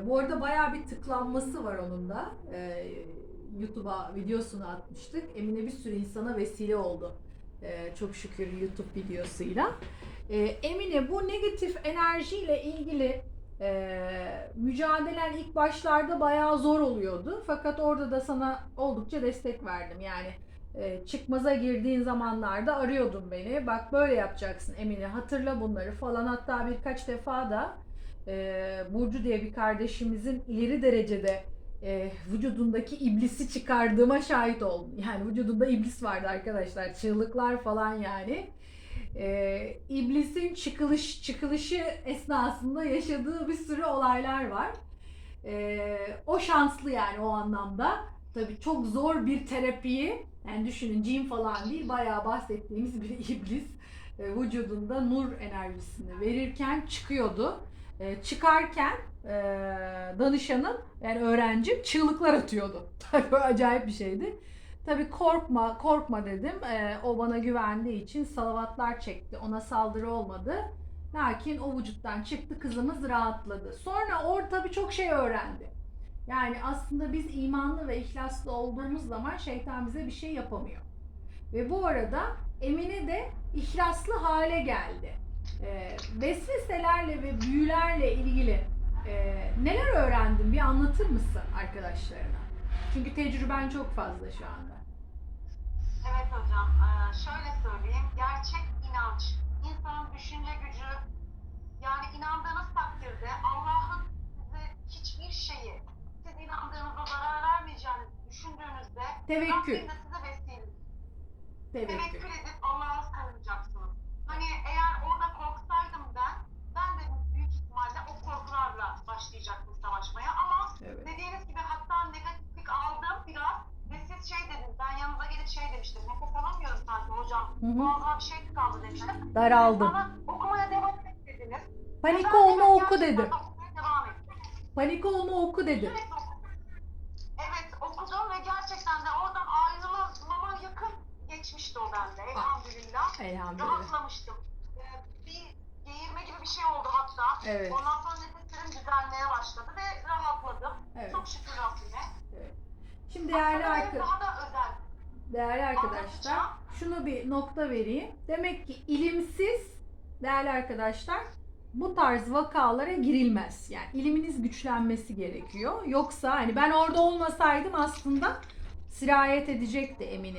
Ee, bu arada bayağı bir tıklanması var onun da. Ee, YouTube'a videosunu atmıştık. Emine bir sürü insana vesile oldu. Ee, çok şükür YouTube videosuyla. Ee, Emine bu negatif enerjiyle ilgili e, mücadelen ilk başlarda bayağı zor oluyordu. Fakat orada da sana oldukça destek verdim. Yani e, çıkmaza girdiğin zamanlarda arıyordun beni. Bak böyle yapacaksın Emine hatırla bunları falan. Hatta birkaç defa da e, Burcu diye bir kardeşimizin ileri derecede e, vücudundaki iblisi çıkardığıma şahit oldum. Yani vücudunda iblis vardı arkadaşlar. Çığlıklar falan yani. E, iblisin çıkılış çıkılışı esnasında yaşadığı bir sürü olaylar var. E, o şanslı yani o anlamda. Tabii çok zor bir terapiyi yani düşünün cin falan değil bayağı bahsettiğimiz bir iblis e, vücudunda nur enerjisini verirken çıkıyordu. E, çıkarken e, danışanım yani öğrencim çığlıklar atıyordu. Tabii acayip bir şeydi. Tabii korkma, korkma dedim. E, o bana güvendiği için salavatlar çekti. Ona saldırı olmadı. Lakin o vücuttan çıktı kızımız rahatladı. Sonra or tabii çok şey öğrendi. Yani aslında biz imanlı ve ihlaslı olduğumuz zaman şeytan bize bir şey yapamıyor. Ve bu arada Emine de ihlaslı hale geldi. Ee, vesveselerle ve büyülerle ilgili e, neler öğrendin bir anlatır mısın arkadaşlarına? Çünkü tecrüben çok fazla şu anda. Evet hocam, eee, şöyle söyleyeyim, gerçek inanç, insanın düşünce gücü, yani inandığınız takdirde Allah'ın size hiçbir şeyi, siz inandığınızda zarar vermeyeceğini düşündüğünüzde Tevekkül. Rabbim de size vesile. Tevekkül. Tevekkül edip Allah'a sığınacaksınız. Hani eğer orada korksaydım ben, ben de büyük ihtimalle o korkularla başlayacaktım savaşmaya ama Evet. dediğiniz gibi hatta negatiflik aldım biraz ve siz şey dediniz, ben yanınıza gelip şey demiştim, nefes alamıyorum bir şey tıkandı demiştim. Daraldım. Bana okumaya devam et dediniz. Panik Ben olma oku ettim. Panik olma oku okudum. Evet okudum ve gerçekten de oradan ayrılmama yakın geçmişti o bende elhamdülillah. Elhamdülillah. Rahatlamıştım. Ee, bir geğirme gibi bir şey oldu hatta. Evet. Ondan sonra nefeslerim düzelmeye başladı ve rahatladım. Evet. Çok şükür Rabbime. Şimdi değerli arkadaşlar. daha da özel. Değerli arkadaşlar, şunu bir nokta vereyim. Demek ki ilimsiz, değerli arkadaşlar, bu tarz vakalara girilmez. Yani iliminiz güçlenmesi gerekiyor. Yoksa hani ben orada olmasaydım aslında sirayet edecekti Emine